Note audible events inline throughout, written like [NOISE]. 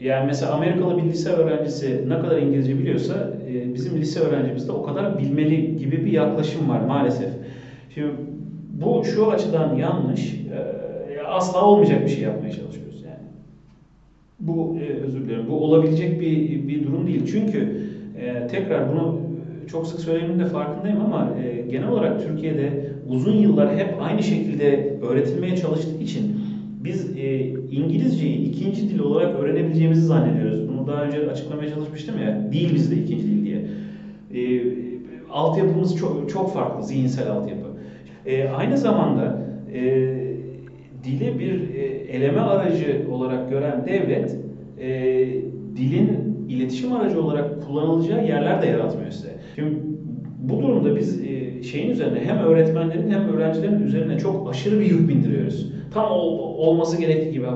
yani mesela Amerikalı bir lise öğrencisi ne kadar İngilizce biliyorsa e, bizim lise öğrencimiz de o kadar bilmeli gibi bir yaklaşım var maalesef. Şimdi bu şu açıdan yanlış. E, asla olmayacak bir şey yapmaya çalışıyoruz yani. Bu e, özür dilerim. Bu olabilecek bir bir durum değil. Çünkü e, tekrar bunu çok sık söylediğimin de farkındayım ama genel olarak Türkiye'de uzun yıllar hep aynı şekilde öğretilmeye çalıştığı için biz e, İngilizceyi ikinci dil olarak öğrenebileceğimizi zannediyoruz. Bunu daha önce açıklamaya çalışmıştım ya. Değil bizde ikinci dil diye. E, altyapımız çok, çok farklı, zihinsel altyapı. E, aynı zamanda e, dili bir e, eleme aracı olarak gören devlet, e, dilin iletişim aracı olarak kullanılacağı yerler de yaratmıyor size. Şimdi bu durumda biz e, şeyin üzerine hem öğretmenlerin hem öğrencilerin üzerine çok aşırı bir yük bindiriyoruz. Tam ol, olması gerektiği gibi.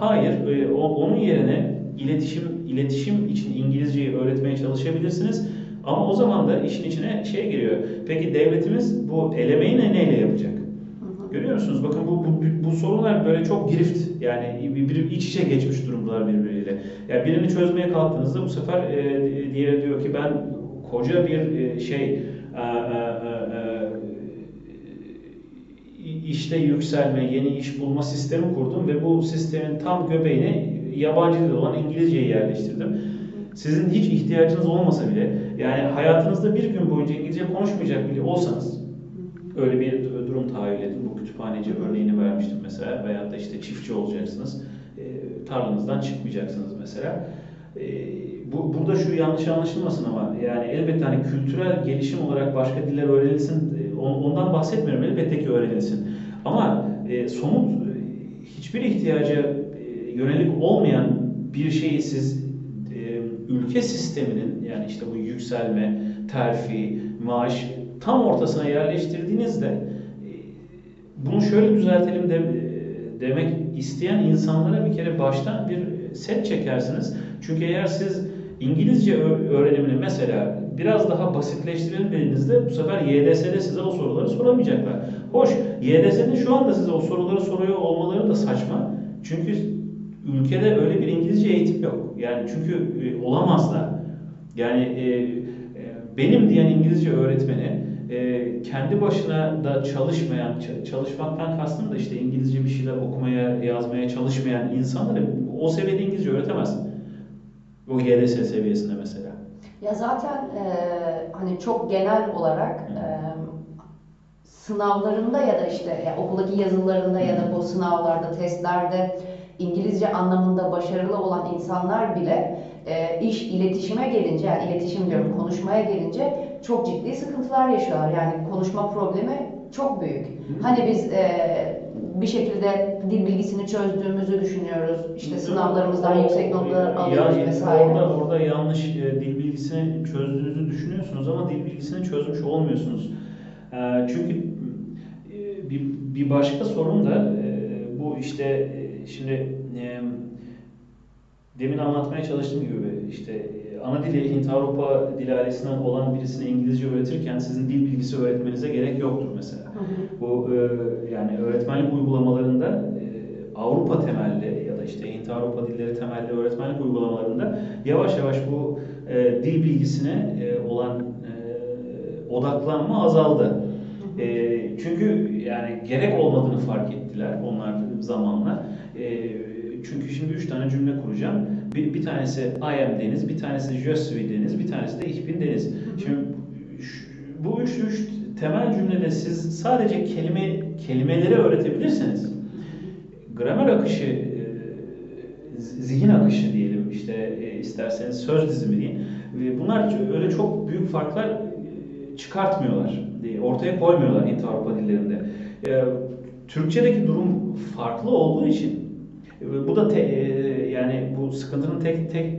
Hayır, e, onun yerine iletişim iletişim için İngilizceyi öğretmeye çalışabilirsiniz. Ama o zaman da işin içine şey giriyor. Peki devletimiz bu elemeyi ne neyle yapacak? Görüyor musunuz? Bakın bu, bu, bu sorunlar böyle çok girift. Yani bir, bir iç içe geçmiş durumdalar birbiriyle. Yani birini çözmeye kalktığınızda bu sefer e, diğeri diyor ki ben koca bir e, şey e, e, e, işte yükselme, yeni iş bulma sistemi kurdum ve bu sistemin tam göbeğine yabancı dil olan İngilizceyi yerleştirdim. Sizin hiç ihtiyacınız olmasa bile yani hayatınızda bir gün boyunca İngilizce konuşmayacak bile olsanız öyle bir durum tahayyül edin. Bu kütüphaneci örneğini vermiştim mesela veyahut da işte çiftçi olacaksınız. E, tarlanızdan çıkmayacaksınız mesela. E, bu, burada şu yanlış anlaşılmasın ama yani elbette hani kültürel gelişim olarak başka diller öğrenilsin ondan bahsetmiyorum elbette ki öğrenilsin. Ama e, somut e, hiçbir ihtiyaca e, yönelik olmayan bir şeyi siz e, ülke sisteminin yani işte bu yükselme, terfi, maaş tam ortasına yerleştirdiğinizde e, bunu şöyle düzeltelim de, e, demek isteyen insanlara bir kere baştan bir set çekersiniz. Çünkü eğer siz İngilizce öğrenimini mesela biraz daha basitleştirelim dediğinizde bu sefer YDS'de size o soruları soramayacaklar. Hoş, YDS'nin şu anda size o soruları soruyor olmaları da saçma. Çünkü ülkede öyle bir İngilizce eğitim yok. Yani çünkü e, olamaz. Yani e, benim diyen İngilizce öğretmeni e, kendi başına da çalışmayan, çalışmaktan kastım da işte İngilizce bir şeyler okumaya, yazmaya çalışmayan insanlara o seviyede İngilizce öğretemez. O YDS seviyesinde mesela. Ya zaten e, hani çok genel olarak e, sınavlarında ya da işte ya okuldaki yazılarında ya da bu sınavlarda, testlerde İngilizce anlamında başarılı olan insanlar bile e, iş iletişime gelince, yani iletişim diyorum konuşmaya gelince çok ciddi sıkıntılar yaşıyorlar. Yani konuşma problemi çok büyük. Hani biz e, bir şekilde dil bilgisini çözdüğümüzü düşünüyoruz. İşte sınavlarımızdan yüksek notlar alıyoruz yani vesaire. Orada, orada yanlış e, dil bilgisini çözdüğünüzü düşünüyorsunuz ama dil bilgisini çözmüş olmuyorsunuz. E, çünkü e, bir, bir başka sorun da e, bu işte e, şimdi e, demin anlatmaya çalıştığım gibi işte e, ana dili Hint-Avrupa dil ailesinden olan birisine İngilizce öğretirken sizin dil bilgisi öğretmenize gerek yoktur mesela. Hı hı. Bu e, yani öğretmenlik uygulamalarında e, Avrupa temelli ya da işte Hint-Avrupa dilleri temelli öğretmenlik uygulamalarında yavaş yavaş bu e, dil bilgisine e, olan e, odaklanma azaldı. Hı hı. E, çünkü yani gerek olmadığını fark ettiler onlar zamanla. E, çünkü şimdi üç tane cümle kuracağım. Bir, bir tanesi I am deniz, bir tanesi je suis deniz, bir tanesi de ich bin deniz. Şimdi bu üç, üç temel cümlede siz sadece kelime kelimeleri öğretebilirsiniz. Gramer akışı, e, zihin akışı diyelim işte e, isterseniz söz dizimi deyin. Bunlar öyle çok büyük farklar e, çıkartmıyorlar, ortaya koymuyorlar Hint-Avrupa dillerinde. Türkçedeki durum farklı olduğu için bu da te, yani bu sıkıntının tek tek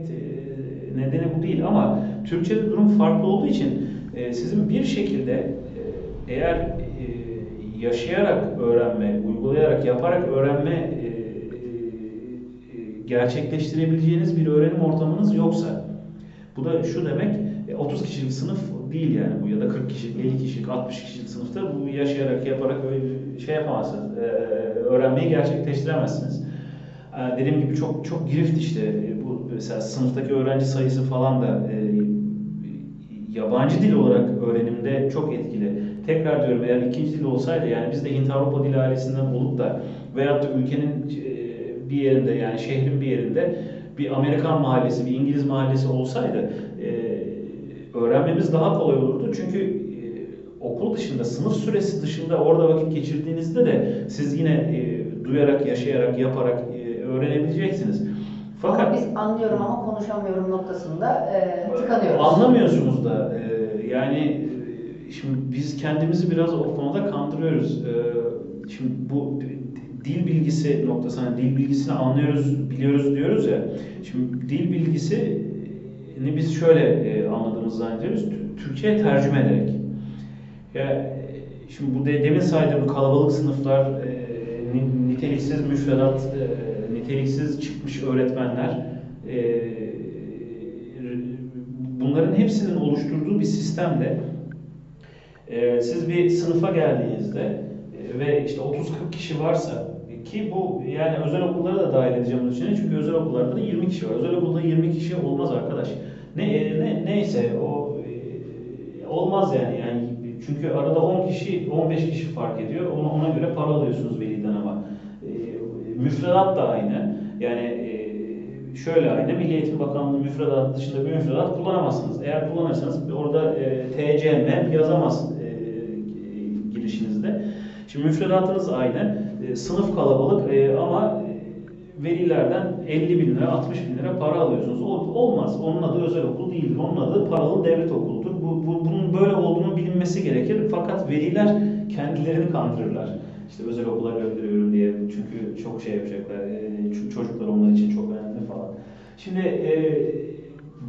nedeni bu değil ama Türkçe'de durum farklı olduğu için sizin bir şekilde eğer yaşayarak öğrenme, uygulayarak, yaparak öğrenme gerçekleştirebileceğiniz bir öğrenim ortamınız yoksa bu da şu demek 30 kişilik sınıf değil yani bu ya da 40 kişilik, 50 kişilik, 60 kişilik sınıfta bu yaşayarak, yaparak öyle şey yapamazsınız. Öğrenmeyi gerçekleştiremezsiniz. Dediğim gibi çok çok girift işte bu mesela sınıftaki öğrenci sayısı falan da e, yabancı dil olarak öğrenimde çok etkili. Tekrar diyorum eğer ikinci dil olsaydı yani biz de Hint-Avrupa dili ailesinden olup da veyahut da ülkenin e, bir yerinde yani şehrin bir yerinde bir Amerikan mahallesi, bir İngiliz mahallesi olsaydı e, öğrenmemiz daha kolay olurdu. Çünkü okul dışında, sınıf süresi dışında orada vakit geçirdiğinizde de siz yine duyarak, yaşayarak, yaparak öğrenebileceksiniz. Fakat Fakat biz anlıyorum ama konuşamıyorum noktasında e, tıkanıyoruz. Anlamıyorsunuz da e, yani e, şimdi biz kendimizi biraz o konuda kandırıyoruz. E, şimdi bu dil bilgisi noktasına dil bilgisini anlıyoruz, biliyoruz diyoruz ya. Şimdi dil bilgisini biz şöyle e, anladığımızı zannediyoruz. Türkçe'ye tercüme ederek. Ya şimdi bu de, demin saydığım kalabalık sınıflar, e, ni- niteliksiz müfredat, e, niteliksiz çıkmış öğretmenler, e, bunların hepsinin oluşturduğu bir sistemde e, siz bir sınıfa geldiğinizde e, ve işte 30-40 kişi varsa ki bu yani özel okullara da dahil edeceğim bunun içine çünkü özel okullarda da 20 kişi var. Özel okulda 20 kişi olmaz arkadaş. Ne, e, ne neyse o e, olmaz yani yani çünkü arada 10 kişi 15 kişi fark ediyor. Ona, ona göre para alıyorsunuz veliden ama. Müfredat da aynı. Yani e, şöyle aynı. Milli Eğitim Bakanlığı müfredat dışında bir müfredat kullanamazsınız. Eğer kullanırsanız orada e, TC, MEP yazamaz e, girişinizde. Şimdi müfredatınız aynı. E, sınıf kalabalık ama velilerden 50 bin lira, 60 bin lira para alıyorsunuz. Olmaz. Onun adı özel okul değildir. Onun adı paralı devlet okuludur. Bu, bu, bunun böyle olduğunu bilinmesi gerekir. Fakat veliler kendilerini kandırırlar. İşte özel okula gönderiyorum diye. Çünkü çok şey yapacaklar. E, çünkü çocuklar onlar için çok önemli falan. Şimdi e,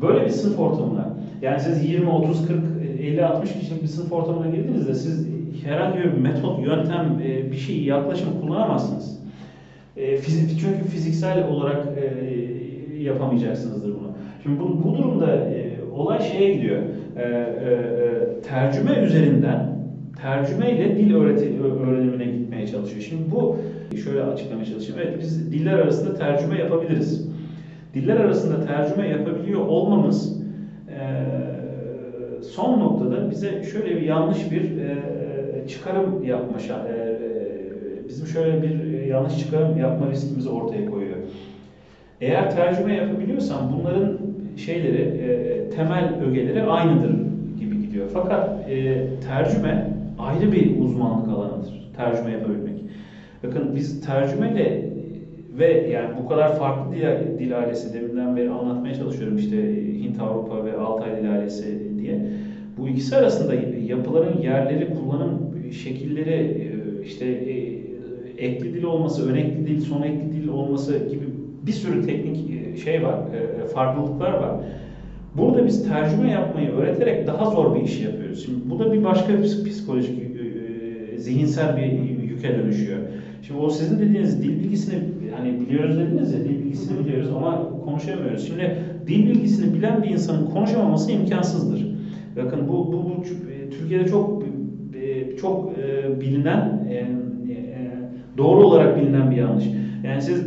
böyle bir sınıf ortamına yani siz 20, 30, 40, 50, 60 kişilik bir sınıf ortamına girdiğinizde siz herhangi bir metot, yöntem, e, bir şey, yaklaşım kullanamazsınız. Çünkü fiziksel olarak yapamayacaksınızdır bunu. Şimdi bu, bu durumda olay şeye gidiyor. Tercüme üzerinden tercüme ile dil öğreti, öğrenimine gitmeye çalışıyor. Şimdi bu şöyle açıklamaya çalışayım. Evet biz diller arasında tercüme yapabiliriz. Diller arasında tercüme yapabiliyor olmamız son noktada bize şöyle bir yanlış bir çıkarım yapma bizim şöyle bir yanlış çıkarım yapma riskimizi ortaya koyuyor. Eğer tercüme yapabiliyorsam bunların şeyleri temel ögeleri aynıdır gidiyor. Fakat e, tercüme ayrı bir uzmanlık alanıdır. Tercüme yapabilmek. Bakın biz tercümeyle ve yani bu kadar farklı dil, dil ailesi deminden beri anlatmaya çalışıyorum işte Hint Avrupa ve Altay dil ailesi diye. Bu ikisi arasında yapıların yerleri, kullanım şekilleri, e, işte e, ekli dil olması, ön ekli dil, son ekli dil olması gibi bir sürü teknik e, şey var, e, farklılıklar var. Burada biz tercüme yapmayı öğreterek daha zor bir iş yapıyoruz. Şimdi bu da bir başka bir psikolojik, e, zihinsel bir yüke dönüşüyor. Şimdi o sizin dediğiniz dil bilgisini hani biliyoruz dediniz ya dil bilgisini biliyoruz ama konuşamıyoruz. Şimdi dil bilgisini bilen bir insanın konuşamaması imkansızdır. Bakın bu bu, bu e, Türkiye'de çok e, çok e, bilinen e, e, doğru olarak bilinen bir yanlış. Yani siz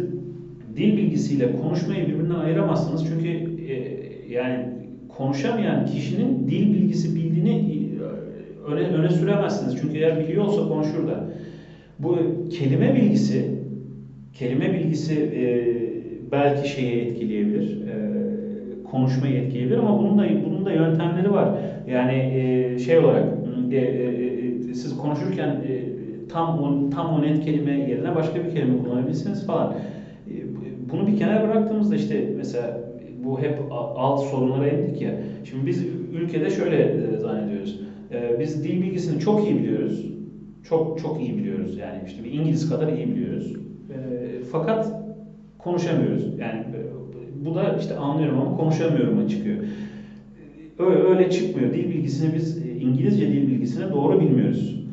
dil bilgisiyle konuşmayı birbirinden ayıramazsınız çünkü e, yani konuşamayan kişinin dil bilgisi bildiğini e, öne, öne süremezsiniz. Çünkü eğer biliyor olsa konuşur da. Bu kelime bilgisi, kelime bilgisi e, belki şeyi etkileyebilir, e, konuşmayı etkileyebilir ama bunun da bunun da yöntemleri var. Yani e, şey olarak e, e, siz konuşurken e, tam o, tam o net kelime yerine başka bir kelime kullanabilirsiniz falan. E, bunu bir kenara bıraktığımızda işte mesela bu hep alt sorunlara indik ya. Şimdi biz ülkede şöyle e, zannediyoruz. E, biz dil bilgisini çok iyi biliyoruz çok çok iyi biliyoruz. Yani işte bir İngiliz kadar iyi biliyoruz. E, fakat konuşamıyoruz. Yani bu da işte anlıyorum ama konuşamıyorum'a çıkıyor. Öyle, öyle çıkmıyor. Dil bilgisini biz İngilizce dil bilgisini doğru bilmiyoruz.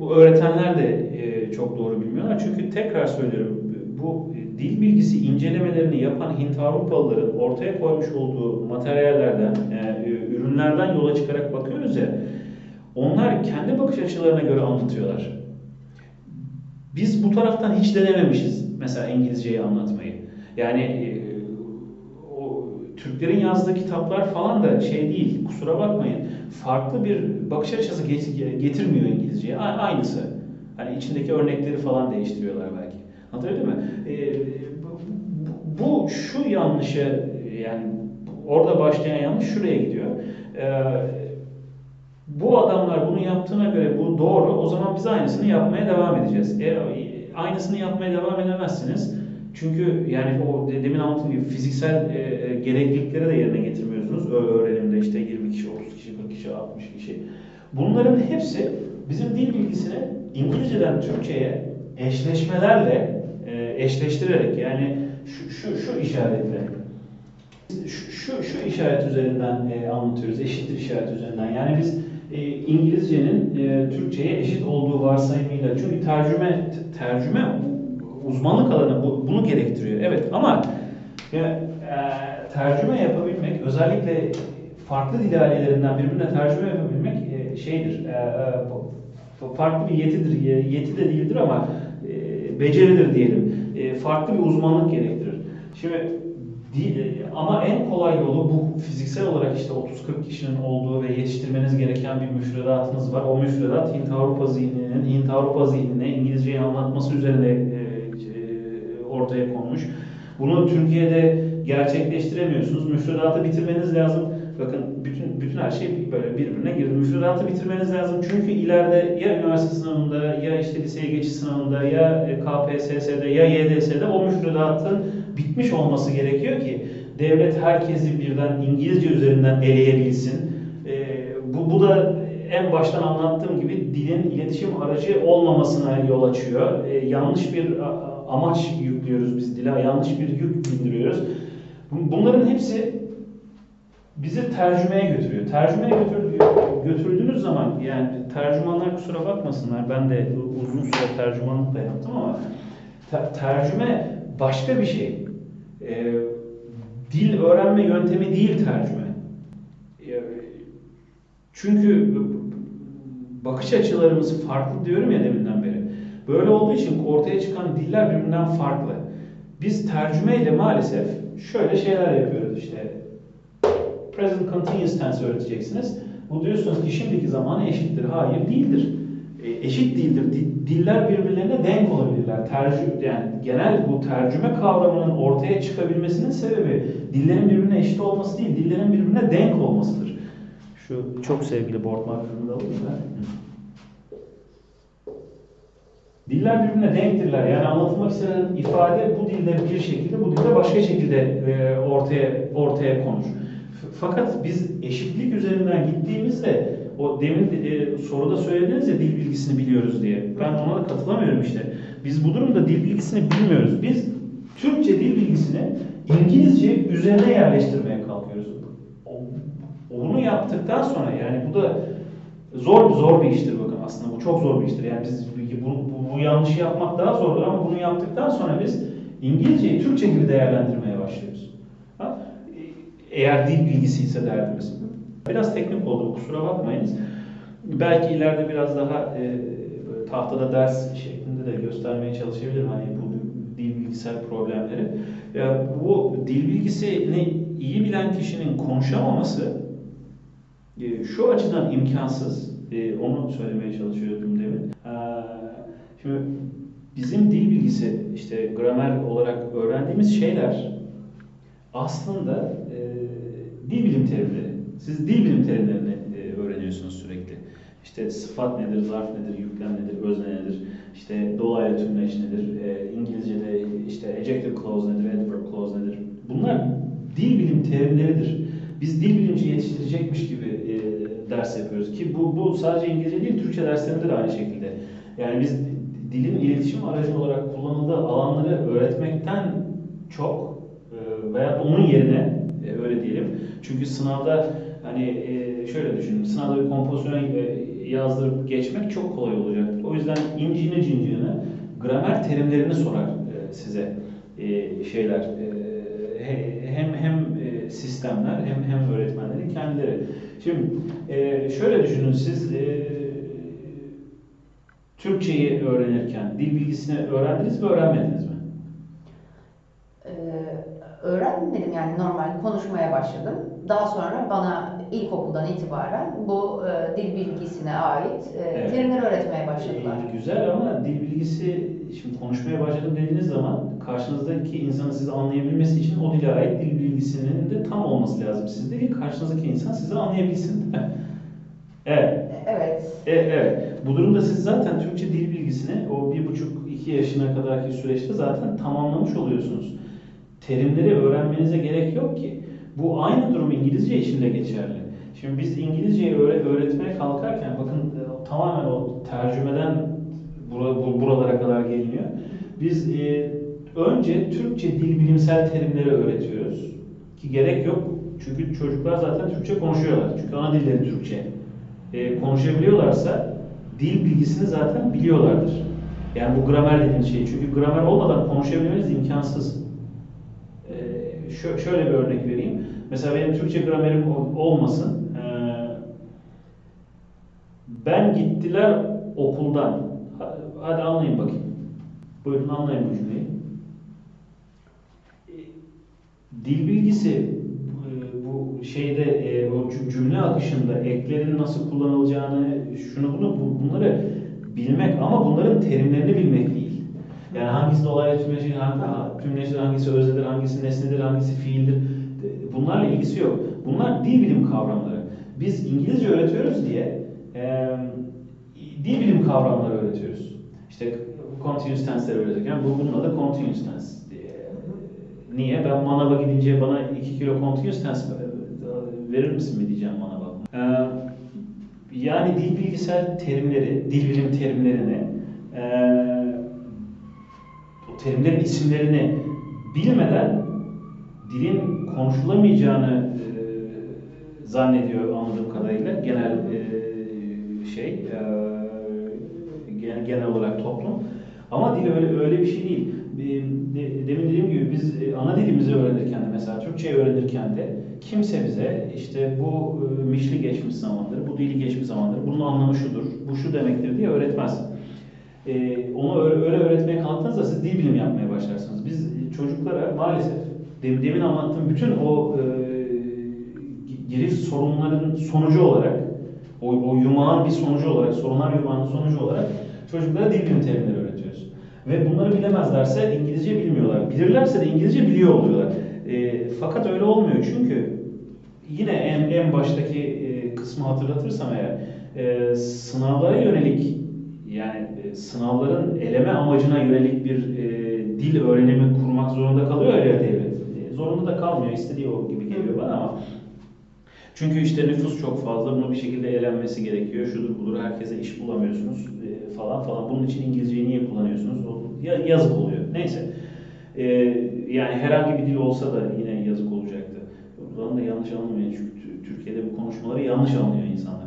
Bu öğretenler de çok doğru bilmiyorlar. Çünkü tekrar söylüyorum bu dil bilgisi incelemelerini yapan Hint Avrupalıların ortaya koymuş olduğu materyallerden, yani ürünlerden yola çıkarak bakıyoruz ya onlar kendi bakış açılarına göre anlatıyorlar. Biz bu taraftan hiç denememişiz mesela İngilizceyi anlatmayı. Yani e, o Türklerin yazdığı kitaplar falan da şey değil, kusura bakmayın. Farklı bir bakış açısı get- getirmiyor İngilizceye. Aynısı. Hani içindeki örnekleri falan değiştiriyorlar belki. Anlatabildim mi? Ee, bu, bu- şu yanlışı yani orada başlayan yanlış şuraya gidiyor. Ee, bu adamlar bunu yaptığına göre bu doğru. O zaman biz aynısını yapmaya devam edeceğiz. E, aynısını yapmaya devam edemezsiniz. Çünkü yani o de- demin anlattığım gibi fiziksel e, e, gereklilikleri de yerine getirmiyorsunuz. Ö- Öğrenimde işte 20 kişi, 30 kişi, 40 kişi, 60 kişi. Bunların hepsi bizim dil bilgisini İngilizceden Türkçe'ye eşleşmelerle e, eşleştirerek yani şu, şu, şu işaretle şu, şu, şu işaret üzerinden e, anlatıyoruz, eşittir işaret üzerinden. Yani biz e, İngilizcenin e, Türkçe'ye eşit olduğu varsayımıyla, çünkü tercüme tercüme uzmanlık alanı bu, bunu gerektiriyor. Evet ama e, e, tercüme yapabilmek, özellikle farklı dil ailelerinden birbirine tercüme yapabilmek e, şeydir, e, e, farklı bir yetidir, yeti de değildir ama e, beceridir diyelim. Farklı bir uzmanlık gerektirir. Şimdi Değil, ama en kolay yolu bu fiziksel olarak işte 30-40 kişinin olduğu ve yetiştirmeniz gereken bir müfredatınız var. O müfredat Hint-Avrupa zihninin, Hint-Avrupa zihnine İngilizceyi anlatması üzerine e, e, ortaya konmuş. Bunu Türkiye'de gerçekleştiremiyorsunuz. Müfredatı bitirmeniz lazım. Bakın bütün bütün her şey böyle birbirine girdi. Müfredatı bitirmeniz lazım. Çünkü ileride ya üniversite sınavında ya işte liseye geçiş sınavında ya e, KPSS'de ya YDS'de o müfredatın bitmiş olması gerekiyor ki devlet herkesi birden İngilizce üzerinden eleyebilsin. E, bu, bu da en baştan anlattığım gibi dilin iletişim aracı olmamasına yol açıyor. E, yanlış bir amaç yüklüyoruz biz dile, yanlış bir yük bindiriyoruz. Bu- Bunların hepsi bizi tercümeye götürüyor. Tercümeye götür, götürdüğünüz zaman yani tercümanlar kusura bakmasınlar ben de uzun süre tercümanlık da yaptım ama te- tercüme başka bir şey. Ee, dil öğrenme yöntemi değil tercüme. Ee, çünkü bakış açılarımız farklı diyorum ya deminden beri. Böyle olduğu için ortaya çıkan diller birbirinden farklı. Biz tercümeyle maalesef şöyle şeyler yapıyoruz işte present continuous tense öğreteceksiniz. Bu diyorsunuz ki şimdiki zamanı eşittir. Hayır değildir. E, eşit değildir. Di- Diller birbirlerine denk olabilirler. Tercü, yani genel bu tercüme kavramının ortaya çıkabilmesinin sebebi dillerin birbirine eşit olması değil, dillerin birbirine denk olmasıdır. Şu çok sevgili board markerını da alayım ben. Diller birbirine denktirler. Yani anlatılmak istenen ifade bu dilde bir şekilde, bu dilde başka şekilde e, ortaya ortaya konur. Fakat biz eşitlik üzerinden gittiğimizde o demin e, soruda söylediniz ya dil bilgisini biliyoruz diye. Ben ona da katılamıyorum işte. Biz bu durumda dil bilgisini bilmiyoruz. Biz Türkçe dil bilgisini İngilizce üzerine yerleştirmeye kalkıyoruz. Onu yaptıktan sonra yani bu da zor zor bir iştir bakın aslında bu çok zor bir iştir. Yani biz bu, bu, bu yanlışı yapmak daha zordur ama bunu yaptıktan sonra biz İngilizceyi Türkçe gibi değerlendirmeye başlıyoruz. Eğer dil bilgisi ise derdimiz. Biraz teknik oldu kusura bakmayınız. Belki ileride biraz daha e, tahtada ders şeklinde de göstermeye çalışabilirim hani bu dil bilgisel problemleri. Ya bu dil bilgisini iyi bilen kişinin konuşamaması e, şu açıdan imkansız. E, onu söylemeye çalışıyordum demin. E, Şimdi bizim dil bilgisi işte gramer olarak öğrendiğimiz şeyler aslında e, dil bilim terimleri. Siz dil bilim terimlerini e, öğreniyorsunuz sürekli. İşte sıfat nedir, zarf nedir, yüklem nedir, özne nedir, işte dolaylı tümleç nedir, e, İngilizce'de işte adjective clause nedir, adverb clause nedir. Bunlar dil bilim terimleridir. Biz dil bilimci yetiştirecekmiş gibi e, ders yapıyoruz ki bu, bu sadece İngilizce değil, Türkçe derslerinde de aynı şekilde. Yani biz dilin iletişim aracı olarak kullanıldığı alanları öğretmekten çok veya onun yerine e, öyle diyelim. Çünkü sınavda hani e, şöyle düşünün, sınavda bir kompozisyon e, yazdırıp geçmek çok kolay olacaktır. O yüzden incini cincini gramer terimlerini sorar size şeyler. He- hem hem sistemler hem hem öğretmenlerin kendileri. Şimdi şöyle düşünün siz Türkçeyi öğrenirken dil bilgisini öğrendiniz mi öğrenmediniz mi? Ee, öğrenmedim yani normal konuşmaya başladım. Daha sonra bana ilkokuldan itibaren bu e, dil bilgisine ait e, Evet. terimleri öğretmeye başladılar. Ee, güzel ama dil bilgisi, şimdi konuşmaya başladım dediğiniz zaman karşınızdaki insanın sizi anlayabilmesi için o dile ait dil bilgisinin de tam olması lazım sizde ki karşınızdaki insan sizi anlayabilsin. [LAUGHS] evet. Evet. E, evet. Bu durumda siz zaten Türkçe dil bilgisini o bir buçuk iki yaşına kadarki süreçte zaten tamamlamış oluyorsunuz. Terimleri öğrenmenize gerek yok ki. Bu aynı durum İngilizce için de geçerli. Şimdi biz İngilizceyi öğre- öğretmeye kalkarken bakın e, tamamen o tercümeden bura- bu- buralara kadar geliniyor. Biz e, önce Türkçe dil bilimsel terimleri öğretiyoruz. Ki gerek yok. Çünkü çocuklar zaten Türkçe konuşuyorlar. Çünkü ana dilleri Türkçe e, konuşabiliyorlarsa dil bilgisini zaten biliyorlardır. Yani bu gramer dediğimiz şey. Çünkü gramer olmadan konuşabilmeniz imkansız. Şö- şöyle bir örnek vereyim. Mesela benim Türkçe gramerim ol- olmasın. E, ben gittiler okuldan. Ha- Hadi anlayın bakayım. Buyurun anlayın bu cümleyi. E, Dil bilgisi e, bu şeyde e, o cü- cümle akışında eklerin nasıl kullanılacağını şunu bunu bu- bunları bilmek ama bunların terimlerini bilmek. Yani hangisi dolaylı tümleşir, hangi, tümleşir, hangisi öznedir, hangisi nesnedir, hangisi fiildir. E, Bunlarla ilgisi yok. Bunlar dil bilim kavramları. Biz İngilizce öğretiyoruz diye e, dil bilim kavramları öğretiyoruz. İşte continuous tense'leri öğretirken bu bunun adı continuous tense. Niye? Ben manava gidince bana 2 kilo continuous tense verir misin mi diyeceğim manava. Ee, yani dil bilgisel terimleri, dil bilim terimlerini, ee, o terimlerin isimlerini bilmeden dilin konuşulamayacağını ee, zannediyor anladığım kadarıyla genel ee, şey ee, genel, genel olarak toplum. Ama dil öyle öyle bir şey değil. De- Demin dediğim gibi biz e, ana dilimizi öğrenirken de mesela Türkçeyi öğrenirken de kimse bize işte bu e, mişli geçmiş zamandır, bu dili geçmiş zamandır, bunun anlamı şudur, bu şu demektir diye öğretmez. E, onu öyle, öyle öğretmeye kalktığınızda siz dil bilimi yapmaya başlarsınız. Biz e, çocuklara maalesef dem- demin anlattığım bütün o e, girift sorunların sonucu olarak, o, o yumağın bir sonucu olarak, sorunlar yumağının sonucu olarak çocuklara dil bilimi terimleri öğretiyoruz. Ve bunları bilemezlerse İngilizce bilmiyorlar. Bilirlerse de İngilizce biliyor oluyorlar. E, fakat öyle olmuyor çünkü yine en, en baştaki e, kısmı hatırlatırsam eğer e, sınavlara yönelik yani e, sınavların eleme amacına yönelik bir e, dil öğrenimi kurmak zorunda kalıyor ya devlet. E, zorunda da kalmıyor. istediği o gibi geliyor bana ama çünkü işte nüfus çok fazla, bunu bir şekilde elenmesi gerekiyor. Şudur budur, herkese iş bulamıyorsunuz e, falan falan. Bunun için İngilizceyi niye kullanıyorsunuz? O, ya, yazık oluyor. Neyse. E, yani herhangi bir dil olsa da yine yazık olacaktı. Buradan da yanlış anlamayın çünkü Tü- Türkiye'de bu konuşmaları yanlış anlıyor insanlar.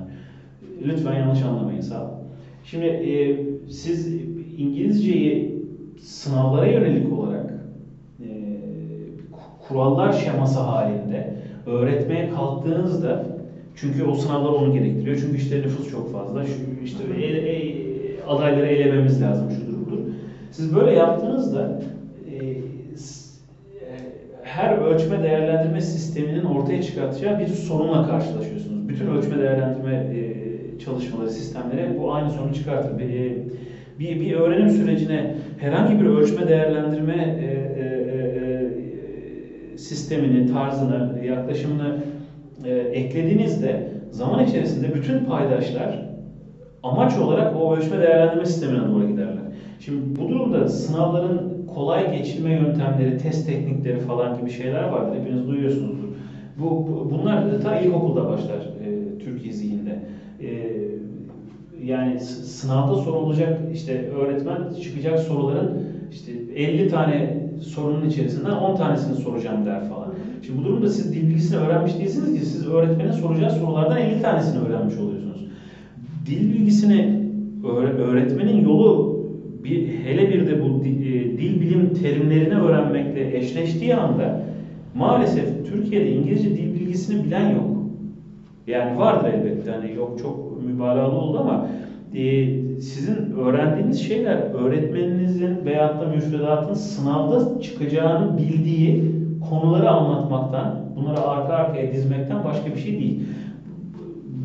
E, Lütfen yanlış anlamayın, sağ olun. Şimdi e, siz İngilizceyi sınavlara yönelik olarak e, kurallar şeması halinde öğretmeye kalktığınızda çünkü o sınavlar onu gerektiriyor. Çünkü işte nüfus çok fazla. Şu işte e, e, adayları elememiz lazım şudur budur. Siz böyle yaptığınızda e, e, her ölçme değerlendirme sisteminin ortaya çıkartacağı bir sorunla karşılaşıyorsunuz. Bütün ölçme değerlendirme e, çalışmaları, sistemleri bu aynı sorunu çıkartır. Bir, e, bir, bir öğrenim sürecine herhangi bir ölçme değerlendirme e, e, e, e, sistemini, tarzını, yaklaşımını e, eklediğinizde zaman içerisinde bütün paydaşlar amaç olarak o ölçme değerlendirme sistemine doğru giderler. Şimdi bu durumda sınavların kolay geçilme yöntemleri, test teknikleri falan gibi şeyler vardır. Hepiniz duyuyorsunuzdur. Bu, bu- bunlar ta ilkokulda başlar e, Türkiye zihninde. E, yani sınavda sorulacak işte öğretmen çıkacak soruların işte 50 tane sorunun içerisinden 10 tanesini soracağım der falan. Şimdi bu durumda siz dil bilgisini öğrenmiş değilsiniz ki siz öğretmenin soracağı sorulardan 50 tanesini öğrenmiş oluyorsunuz. Dil bilgisini öğre- öğretmenin yolu bir hele bir de bu e, dil bilim terimlerini öğrenmekle eşleştiği anda maalesef Türkiye'de İngilizce dil bilgisini bilen yok. Yani vardır elbette hani yok çok mübalağalı oldu ama sizin öğrendiğiniz şeyler öğretmeninizin veyahut da müfredatın sınavda çıkacağını bildiği konuları anlatmaktan, bunları arka arkaya dizmekten başka bir şey değil.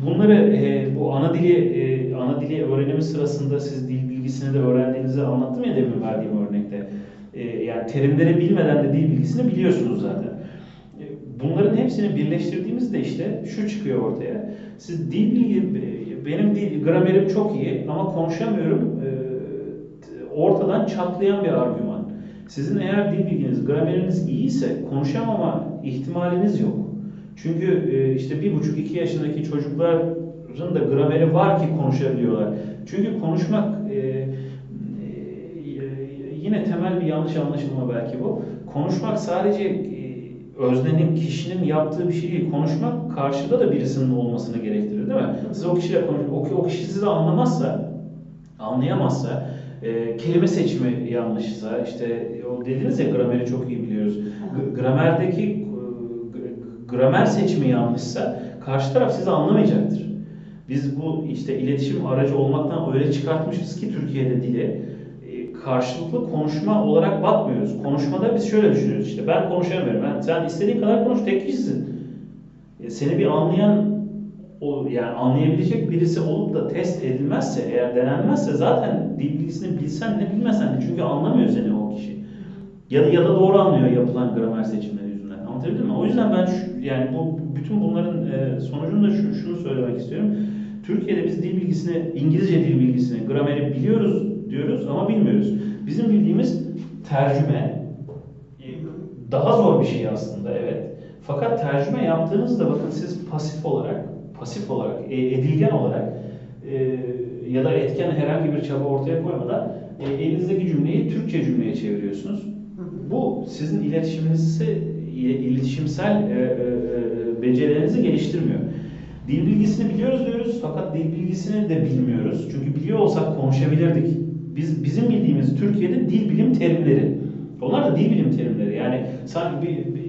Bunları e, bu ana dili e, ana dili öğrenimi sırasında siz dil bilgisini de öğrendiğinizi anlattım ya demin verdiğim örnekte. E, yani terimleri bilmeden de dil bilgisini biliyorsunuz zaten. E, Bunların hepsini birleştirdiğimizde işte şu çıkıyor ortaya. Siz dil bilgi benim dil gramerim çok iyi ama konuşamıyorum. E, ortadan çatlayan bir argüman. Sizin eğer dil bilginiz, grameriniz iyiyse konuşamama ihtimaliniz yok. Çünkü e, işte bir buçuk iki yaşındaki çocukların da grameri var ki konuşabiliyorlar. Çünkü konuşmak e, yine temel bir yanlış anlaşılma belki bu. Konuşmak sadece öznenin, kişinin yaptığı bir şey değil. Konuşmak karşıda da birisinin olmasını gerektirir değil mi? Siz o kişiyle konuş, o, o kişi sizi anlamazsa, anlayamazsa, e, kelime seçimi yanlışsa, işte o dediniz ya grameri çok iyi biliyoruz. G- gramerdeki e, gramer seçimi yanlışsa karşı taraf sizi anlamayacaktır. Biz bu işte iletişim aracı olmaktan öyle çıkartmışız ki Türkiye'de dili karşılıklı konuşma olarak bakmıyoruz. Konuşmada biz şöyle düşünüyoruz işte ben konuşamıyorum. Ben, sen istediğin kadar konuş tek kişisin. E, seni bir anlayan o yani anlayabilecek birisi olup da test edilmezse eğer denenmezse zaten dil bilgisini bilsen ne bilmesen de çünkü anlamıyor seni o kişi. Ya da ya da doğru anlıyor yapılan gramer seçimleri yüzünden. Anlatabildim mi? O yüzden ben şu, yani bu bütün bunların e, sonucunda şu, şunu söylemek istiyorum. Türkiye'de biz dil bilgisini, İngilizce dil bilgisini, grameri biliyoruz diyoruz ama bilmiyoruz. Bizim bildiğimiz tercüme daha zor bir şey aslında evet. Fakat tercüme yaptığınızda bakın siz pasif olarak, pasif olarak, e, edilgen olarak e, ya da etken herhangi bir çaba ortaya koymadan e, elinizdeki cümleyi Türkçe cümleye çeviriyorsunuz. Bu sizin iletişiminizi, iletişimsel e, becerilerinizi geliştirmiyor. Dil bilgisini biliyoruz diyoruz fakat dil bilgisini de bilmiyoruz. Çünkü biliyor olsak konuşabilirdik. Biz bizim bildiğimiz Türkiye'de dil bilim terimleri. Onlar da dil bilim terimleri. Yani sanki bir, bir-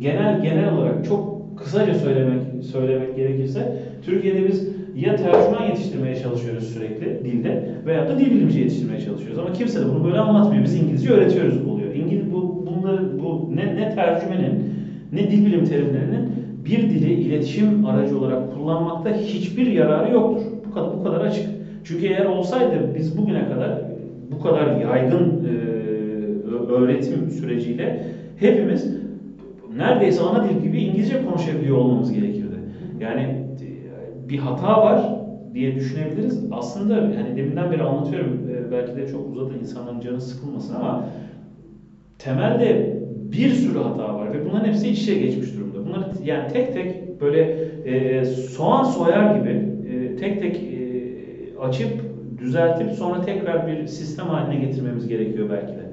genel genel olarak çok kısaca söylemek söylemek gerekirse Türkiye'de biz ya tercüman yetiştirmeye çalışıyoruz sürekli dilde veya da dil bilimci yetiştirmeye çalışıyoruz. Ama kimse de bunu böyle anlatmıyor. Biz İngilizce öğretiyoruz oluyor. İngiliz bu bunları bu ne ne tercümenin ne dil bilim terimlerinin bir dili iletişim aracı olarak kullanmakta hiçbir yararı yoktur. Bu kadar bu kadar açık. Çünkü eğer olsaydı biz bugüne kadar bu kadar yaygın e, öğretim süreciyle hepimiz neredeyse ana dil gibi İngilizce konuşabiliyor olmamız gerekirdi. Yani e, bir hata var diye düşünebiliriz. Aslında hani deminden beri anlatıyorum e, belki de çok uzadı insanların canı sıkılmasın ama temelde bir sürü hata var ve bunların hepsi iç içe geçmiş durumda. Bunları yani tek tek böyle e, soğan soyar gibi e, tek tek açıp düzeltip sonra tekrar bir sistem haline getirmemiz gerekiyor belki de.